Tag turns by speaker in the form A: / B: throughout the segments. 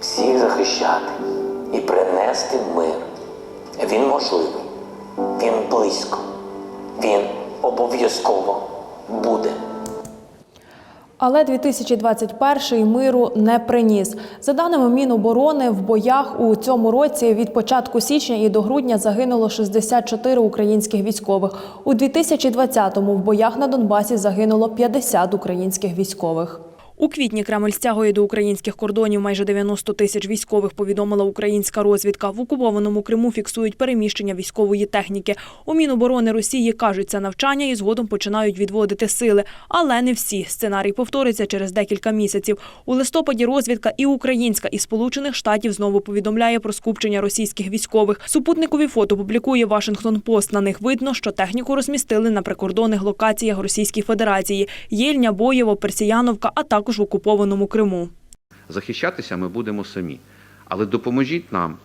A: всіх захищати і принести мир. Він можливий, він близько, він обов'язково буде.
B: Але 2021 миру не приніс. За даними Міноборони, в боях у цьому році від початку січня і до грудня загинуло 64 українських військових. У 2020-му в боях на Донбасі загинуло 50 українських військових. У квітні Кремль стягує до українських кордонів майже 90 тисяч військових, повідомила українська розвідка. В окупованому Криму фіксують переміщення військової техніки. У Міноборони Росії кажуть, це навчання і згодом починають відводити сили. Але не всі. Сценарій повториться через декілька місяців. У листопаді розвідка і українська, і Сполучених Штатів знову повідомляє про скупчення російських військових. Супутникові фото публікує Вашингтон Пост. На них видно, що техніку розмістили на прикордонних локаціях Російської Федерації Єльня, Боєво, Персіяновка, а також в окупованому Криму.
C: Захищатися ми будемо самі. Але допоможіть нам.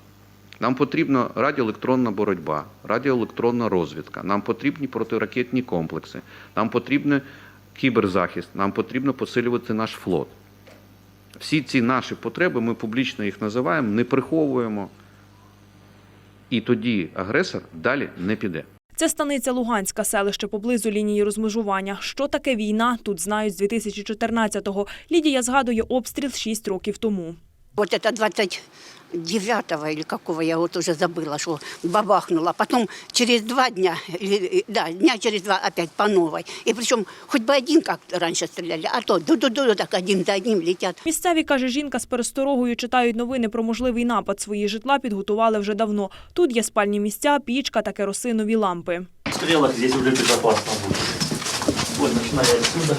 C: Нам потрібна радіоелектронна боротьба, радіоелектронна розвідка, нам потрібні протиракетні комплекси, нам потрібен кіберзахист, нам потрібно посилювати наш флот. Всі ці наші потреби, ми публічно їх називаємо, не приховуємо. І тоді агресор далі не піде.
B: Це станиця Луганська, селище поблизу лінії розмежування. Що таке війна, тут знають з 2014-го. Лідія згадує обстріл шість років тому.
D: Вот это 29-го или какого я вот уже забыла, что бабахнуло. Потом через два дня, или, да, дня через два опять по новой. И причем хоть бы один как раньше стреляли, а то ду-ду-ду, так один за одним летят.
B: Місцеві, каже жінка, з пересторогою читають новини про можливий напад. Свої житла підготували вже давно. Тут є спальні місця, пічка та керосинові лампи.
E: В стрелах здесь уже безопасно будет. Вот, начиная отсюда.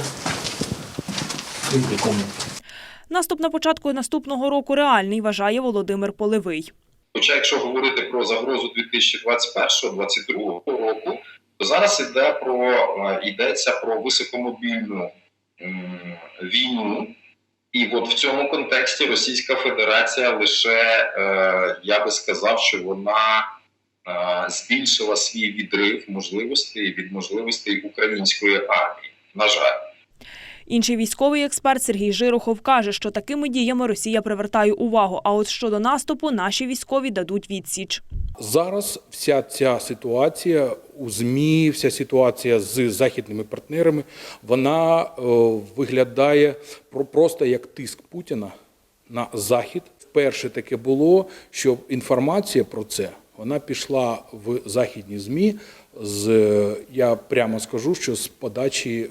B: Наступ на початку наступного року реальний, вважає Володимир Поливий.
F: Хоча, якщо говорити про загрозу 2021-2022 року, то зараз іде про е, йдеться про високомобільну війну. І от в цьому контексті Російська Федерація лише е, я би сказав, що вона е, збільшила свій відрив можливостей від можливостей української армії. На жаль.
B: Інший військовий експерт Сергій Жирохов каже, що такими діями Росія привертає увагу. А от щодо наступу, наші військові дадуть відсіч.
G: Зараз вся ця ситуація у ЗМІ, вся ситуація з західними партнерами, вона е, виглядає про- просто як тиск Путіна на Захід. Вперше таке було, що інформація про це вона пішла в західні ЗМІ з я прямо скажу, що з подачі е,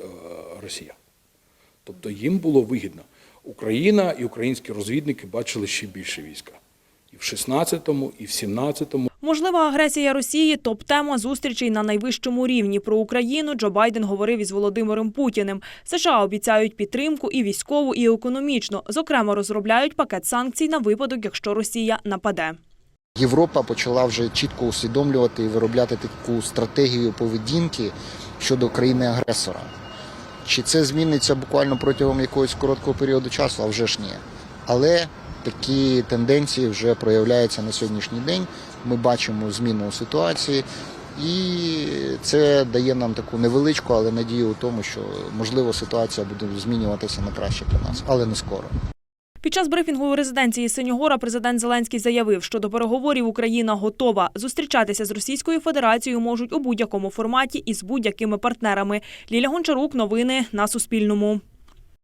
G: Росіян. Тобто їм було вигідно. Україна і українські розвідники бачили ще більше війська. І в 16-му, і в 17-му.
B: Можлива агресія Росії топ-тема зустрічей на найвищому рівні. Про Україну Джо Байден говорив із Володимиром Путіним. США обіцяють підтримку і військову, і економічну. Зокрема, розробляють пакет санкцій на випадок, якщо Росія нападе.
H: Європа почала вже чітко усвідомлювати і виробляти таку стратегію поведінки щодо країни-агресора. Чи це зміниться буквально протягом якогось короткого періоду часу? А вже ж ні. Але такі тенденції вже проявляються на сьогоднішній день. Ми бачимо зміну у ситуації, і це дає нам таку невеличку, але надію у тому, що можливо ситуація буде змінюватися на краще для нас, але не скоро.
B: Під час брифінгу у резиденції Синьогора президент Зеленський заявив, що до переговорів Україна готова. Зустрічатися з Російською Федерацією можуть у будь-якому форматі і з будь-якими партнерами. Ліля Гончарук, новини на Суспільному.